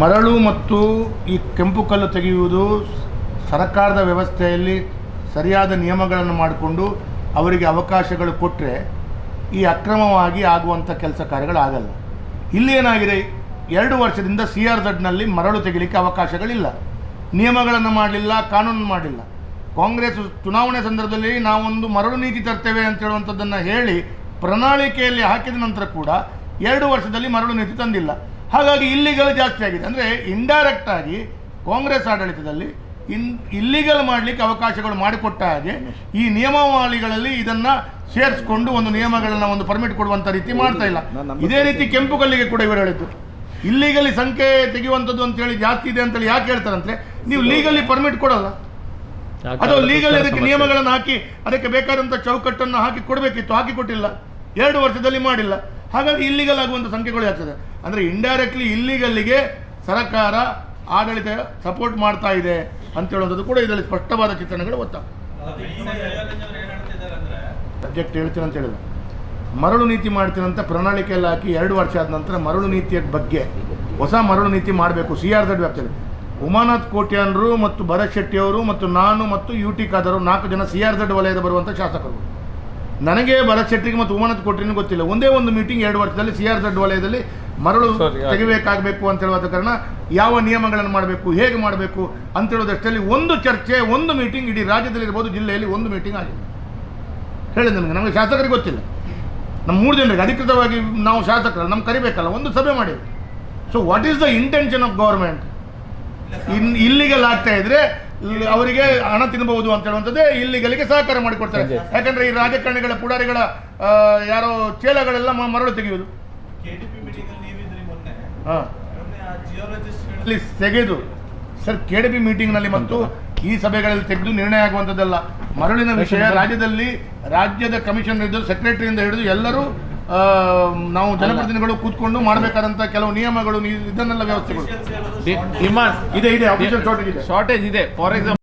ಮರಳು ಮತ್ತು ಈ ಕೆಂಪು ಕಲ್ಲು ತೆಗೆಯುವುದು ಸರ್ಕಾರದ ವ್ಯವಸ್ಥೆಯಲ್ಲಿ ಸರಿಯಾದ ನಿಯಮಗಳನ್ನು ಮಾಡಿಕೊಂಡು ಅವರಿಗೆ ಅವಕಾಶಗಳು ಕೊಟ್ಟರೆ ಈ ಅಕ್ರಮವಾಗಿ ಆಗುವಂಥ ಕೆಲಸ ಕಾರ್ಯಗಳಾಗಲ್ಲ ಇಲ್ಲಿ ಏನಾಗಿದೆ? ಎರಡು ವರ್ಷದಿಂದ ಸಿ ಆರ್ ಝಡ್ನಲ್ಲಿ ಮರಳು ತೆಗಿಲಿಕ್ಕೆ ಅವಕಾಶಗಳಿಲ್ಲ. ನಿಯಮಗಳನ್ನು ಮಾಡಲಿಲ್ಲ ಕಾನೂನು ಮಾಡಲಿಲ್ಲ. ಕಾಂಗ್ರೆಸ್ ಚುನಾವಣೆ ಸಂದರ್ಭದಲ್ಲಿ ನಾವೊಂದು ಮರಳು ನೀತಿ ತರ್ತೇವೆ ಅಂತ ಹೇಳುವಂಥದ್ದನ್ನು ಹೇಳಿ ಪ್ರಣಾಳಿಕೆಯಲ್ಲಿ ಹಾಕಿದ ನಂತರ ಕೂಡ ಎರಡು ವರ್ಷದಲ್ಲಿ ಮರಳು ನೀತಿ ತಂದಿಲ್ಲ. ಹಾಗಾಗಿ ಇಲ್ಲಿಗಲ್ ಜಾಸ್ತಿ ಆಗಿದೆ. ಅಂದರೆ ಇಂಡೈರೆಕ್ಟ್ ಆಗಿ ಕಾಂಗ್ರೆಸ್ ಆಡಳಿತದಲ್ಲಿ ಇನ್ ಇಲ್ಲಿಗಲ್ ಮಾಡಲಿಕ್ಕೆ ಅವಕಾಶಗಳು ಮಾಡಿಕೊಟ್ಟ ಹಾಗೆ ಈ ನಿಯಮಾವಳಿಗಳಲ್ಲಿ ಇದನ್ನು ಸೇರಿಸ್ಕೊಂಡು ಒಂದು ನಿಯಮಗಳನ್ನ ಒಂದು ಪರ್ಮಿಟ್ ಕೊಡುವಂಥ ರೀತಿ ಮಾಡ್ತಾ ಇಲ್ಲ. ಇದೇ ರೀತಿ ಕೆಂಪು ಕಲ್ಲಿಗೆ ಕೂಡ ಇವರು ಹೇಳಿದ್ದು. ಇಲ್ಲಿಗಲಿ ಸಂಖ್ಯೆ ತೆಗೆಯುವಂಥದ್ದು ಅಂತೇಳಿ ಜಾಸ್ತಿ ಇದೆ ಅಂತೇಳಿ ಯಾಕೆ ಹೇಳ್ತಾರಂತೆ ನೀವು ಲೀಗಲಿ ಪರ್ಮಿಟ್ ಕೊಡಲ್ಲ. ಅದು ಲೀಗಲ್ ಇದಕ್ಕೆ ನಿಯಮಗಳನ್ನು ಹಾಕಿ ಅದಕ್ಕೆ ಬೇಕಾದಂಥ ಚೌಕಟ್ಟನ್ನು ಹಾಕಿ ಕೊಡಬೇಕಿತ್ತು ಹಾಕಿ ಕೊಟ್ಟಿಲ್ಲ. ಎರಡು ವರ್ಷದಲ್ಲಿ ಮಾಡಿಲ್ಲ. ಹಾಗಾಗಿ ಇಲ್ಲಿಗಲ್ ಆಗುವಂಥ ಸಂಖ್ಯೆಗಳು ಆಗ್ತದೆ ಅಂದರೆ ಇಂಡೈರೆಕ್ಟ್ಲಿ ಇಲ್ಲಿಗಲ್ಲಿಗೆ ಸರ್ಕಾರ ಆಡಳಿತ ಸಪೋರ್ಟ್ ಮಾಡ್ತಾ ಇದೆ ಅಂತ ಹೇಳುವಂಥದ್ದು ಕೂಡ ಇದರಲ್ಲಿ ಸ್ಪಷ್ಟವಾದ ಚಿತ್ರಣಗಳು ಗೊತ್ತಾಗ ಸಬ್ಜೆಕ್ಟ್ ಹೇಳ್ತೀನಿ ಅಂತ ಹೇಳಿಲ್ಲ ಮರಳು ನೀತಿ ಮಾಡ್ತೀನಂತ ಪ್ರಣಾಳಿಕೆಯಲ್ಲಿ ಹಾಕಿ ಎರಡು ವರ್ಷ ಆದ ನಂತರ ಮರಳು ನೀತಿಯ ಬಗ್ಗೆ ಹೊಸ ಮರಳು ನೀತಿ ಮಾಡಬೇಕು ಸಿ ಆರ್ ಝಡ್ ವ್ಯಾಪ್ತಿಯಲ್ಲಿ. ಉಮಾನಾಥ್ ಕೋಟ್ಯಾನ್ರು ಮತ್ತು ಭರತ್ ಶೆಟ್ಟಿಯವರು ಮತ್ತು ನಾನು ಮತ್ತು ಯು ಟಿ ಖಾದರ್ ನಾಲ್ಕು ಜನ ಸಿ ಆರ್ ಝಡ್ ವಲಯದ ಬರುವಂಥ ಶಾಸಕರು. ನನಗೆ ಭರತ್ ಶೆಟ್ಟಿಗೆ ಮತ್ತು ಉಮಾನತ್ ಕೊಟ್ಟಿನ ಗೊತ್ತಿಲ್ಲ. ಒಂದೇ ಒಂದು ಮೀಟಿಂಗ್ ಎರಡು ವರ್ಷದಲ್ಲಿ ಸಿ ಆರ್ ಝಡ್ ವಲಯದಲ್ಲಿ ಮರಳು ತೆಗಿಬೇಕಾಗಬೇಕು ಅಂತ ಹೇಳುವ ಕಾರಣ ಯಾವ ನಿಯಮಗಳನ್ನು ಮಾಡಬೇಕು ಹೇಗೆ ಮಾಡಬೇಕು ಅಂತ ಹೇಳೋದಷ್ಟರಲ್ಲಿ ಒಂದು ಚರ್ಚೆ ಒಂದು ಮೀಟಿಂಗ್ ಇಡೀ ರಾಜ್ಯದಲ್ಲಿ ಇರ್ಬೋದು ಜಿಲ್ಲೆಯಲ್ಲಿ ಒಂದು ಮೀಟಿಂಗ್ ಆಗಿದೆ ಹೇಳಿ ನನಗೆ ನಮಗೆ ಶಾಸಕರಿಗೆ ಗೊತ್ತಿಲ್ಲ. ನಮ್ಮ ಮೂರು ಜನರಿಗೆ ಅಧಿಕೃತವಾಗಿ ನಾವು ಶಾಸಕರಲ್ಲ ನಮ್ಗೆ ಕರಿಬೇಕಲ್ಲ ಒಂದು ಸಭೆ ಮಾಡಿದ್ವಿ. So what is the intention of government in ಇಲ್ಲಿಗೆಲ್ಲ ಆಗ್ತಾ ಇದ್ರೆ ಅವರಿಗೆ ಹಣ ತಿನ್ನಬಹುದು ಅಂತ ಹೇಳುವಂಥದ್ದೇ ಇಲ್ಲಿಗಲಿಗೆ ಸಹಕಾರ ಮಾಡಿಕೊಡ್ತಾರೆ. ಯಾಕಂದ್ರೆ ಈ ರಾಜಕಾರಣಿಗಳ ಪುಡಾರಿಗಳ ಯಾರೋ ಚೇಲಗಳೆಲ್ಲ ಮರಳು ತೆಗೆಯುವುದು. ತೆಗೆದು ಸರ್ ಕೆ ಡಿ ಪಿ ಮೀಟಿಂಗ್ನಲ್ಲಿ ಮತ್ತು ಈ ಸಭೆಗಳಲ್ಲಿ ತೆಗೆದು ನಿರ್ಣಯ ಆಗುವಂಥದ್ದಲ್ಲ. ಮರಳಿನ ವಿಷಯ ರಾಜ್ಯದಲ್ಲಿ ರಾಜ್ಯದ ಕಮಿಷನ್ ಇದ್ದು ಸೆಕ್ರೆಟರಿಯಿಂದ ಹಿಡಿದು ಎಲ್ಲರೂ ನಾವು ಜನಪ್ರತಿನಿಧಿಗಳು ಕೂತ್ಕೊಂಡು ಮಾಡಬೇಕಾದಂತ ಕೆಲವು ನಿಯಮಗಳು ಇದನ್ನೆಲ್ಲ ವ್ಯವಸ್ಥೆಗಳು. ಡಿಮಾಂಡ್. ಇದೆ ಇದೆ ಅಫಿಷಿಯಲ್ ಶಾರ್ಟೇಜ್ ಇದೆ. ಶಾರ್ಟೇಜ್ ಇದೆ. For example